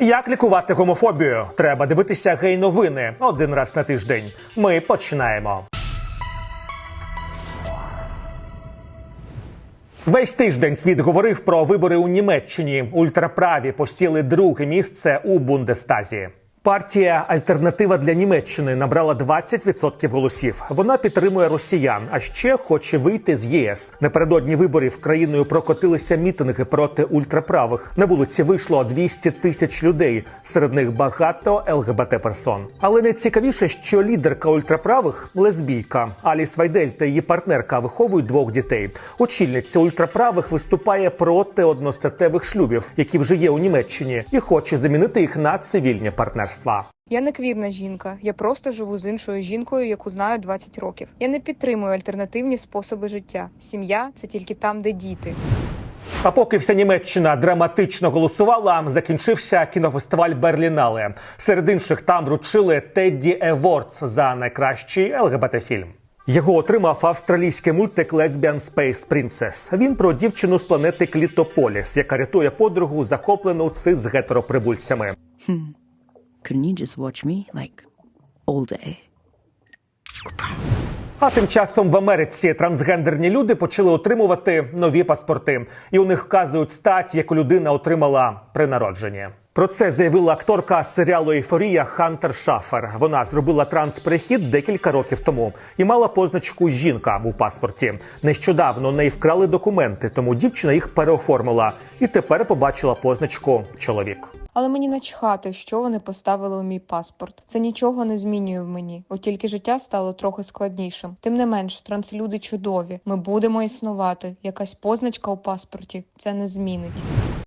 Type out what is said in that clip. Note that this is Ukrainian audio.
Як лікувати гомофобію? Треба дивитися гей-новини один раз на тиждень. Ми починаємо. Весь тиждень світ говорив про вибори у Німеччині. Ультраправі посіли друге місце у Бундестазі. Партія Альтернатива для Німеччини набрала 20% голосів. Вона підтримує росіян, а ще хоче вийти з ЄС. Напередодні виборів країною прокотилися мітинги проти ультраправих. На вулиці вийшло 200 тисяч людей. Серед них багато ЛГБТ персон. Але найцікавіше, що лідерка ультраправих лесбійка Аліс Вайдель та її партнерка виховують двох дітей. Очільниця ультраправих виступає проти одностатевих шлюбів, які вже є у Німеччині, і хоче замінити їх на цивільні партнерства. Я не квірна жінка. Я просто живу з іншою жінкою, яку знаю 20 років. Я не підтримую альтернативні способи життя. Сім'я це тільки там, де діти. А поки вся Німеччина драматично голосувала, закінчився кінофестиваль Берлінале. Серед інших там вручили Тедді Евордс за найкращий ЛГБТ-фільм. Його отримав австралійський мультик Lesbian Space Princess. Він про дівчину з планети Клітополіс, яка рятує подругу, захоплену цис гетероприбульцями. Couldn't you just watch me like all day? А тим часом в Америці трансгендерні люди почали отримувати нові паспорти, і у них вказують стать, яку людина отримала при народженні. Про це заявила акторка серіалу Ейфорія Хантер Шафер. Вона зробила трансперехід декілька років тому і мала позначку жінка у паспорті. Нещодавно неї вкрали документи, тому дівчина їх переоформила і тепер побачила позначку чоловік. Але мені начхати, що вони поставили у мій паспорт. Це нічого не змінює в мені, от тільки життя стало трохи складнішим. Тим не менш, транслюди чудові. Ми будемо існувати. Якась позначка у паспорті це не змінить.